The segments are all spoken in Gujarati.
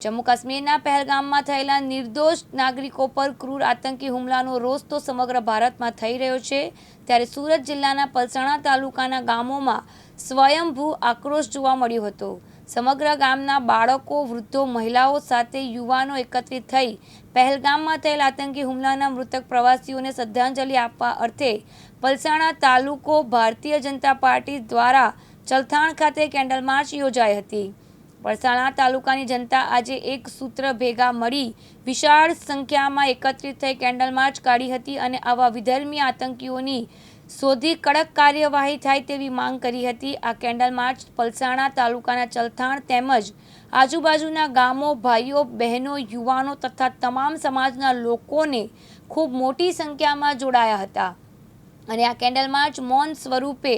જમ્મુ કાશ્મીરના પહેલગામમાં થયેલા નિર્દોષ નાગરિકો પર ક્રૂર આતંકી હુમલાનો રોષ તો સમગ્ર ભારતમાં થઈ રહ્યો છે. ત્યારે સુરત જિલ્લાના પલસાણા તાલુકાના ગામોમાં સ્વયંભૂ આક્રોશ જોવા મળ્યો હતો. સમગ્ર ગામના બાળકો, વૃદ્ધો, મહિલાઓ સાથે યુવાનો એકત્રિત થઈ પહેલગામમાં થયેલ આતંકી હુમલાના મૃતક પ્રવાસીઓને શ્રદ્ધાંજલિ આપવા અર્થે પલસાણા તાલુકો ભારતીય જનતા પાર્ટી દ્વારા ચલથાણ ખાતે કેન્ડલ માર્ચ યોજાઈ હતી. વલસાણા તાલુકાની જનતા આજે એક સૂત્ર ભેગા મળી વિશાળ સંખ્યામાં એકત્રિત થઈ કેન્ડલ માર્ચ કાઢી હતી અને આવા વિધર્મી આતંકીઓની શોધી કડક કાર્યવાહી થાય તેવી માંગ કરી હતી. આ કેન્ડલ માર્ચ પલસાણા તાલુકાના ચલથાણ તેમજ આજુબાજુના ગામો, ભાઈઓ, બહેનો, યુવાનો તથા તમામ સમાજના લોકોને ખૂબ મોટી સંખ્યામાં જોડાયા હતા. અને આ કેન્ડલ માર્ચ મૌન સ્વરૂપે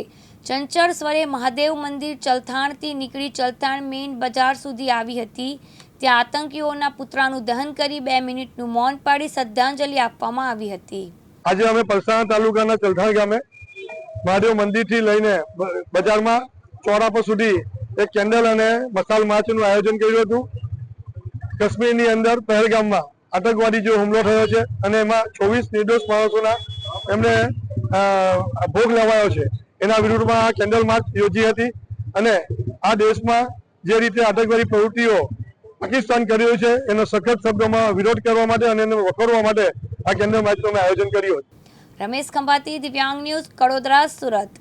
ચંચળ સ્વરે મહાદેવ મંદિર ચલથાણથી નીકળી ચલથાણ મેઇન બજાર સુધી આવી હતી. ત્યાં આતંકીઓના પુતળાનું દહન કરી બે મિનિટનું મૌન પાડી શ્રદ્ધાંજલિ આપવામાં આવી હતી. આજે અમે પલસાણા તાલુકાના ચલથાણ ગામે મહાદેવ મંદિરથી લઈને બજારમાં ચોરાપા સુધી એક કેન્ડલ અને મસાલ માર્ચનું આયોજન કર્યું હતું. કાશ્મીરની અંદર પહેલગામમાં આતંકવાદી જે હુમલો થયો છે અને એમાં ચોવીસ નિર્દોષ માણસોના એમને ભોગ લેવાયો છે. એના વિરુદ્ધમાં કેન્ડલ માર્ચ યોજી હતી અને આ દેશમાં જે રીતે આતંકવાદી પ્રવૃત્તિઓ પાકિસ્તાન કરી રહ્યું છે, એનો સખત શબ્દોમાં વિરોધ કરવા માટે અને એને વખોડવા માટે આ કેન્દ્ર માર્ચનું આયોજન કર્યું હતું. રમેશ ખંભાતી, દિવ્યાંગ ન્યૂઝ, કડોદરા, સુરત.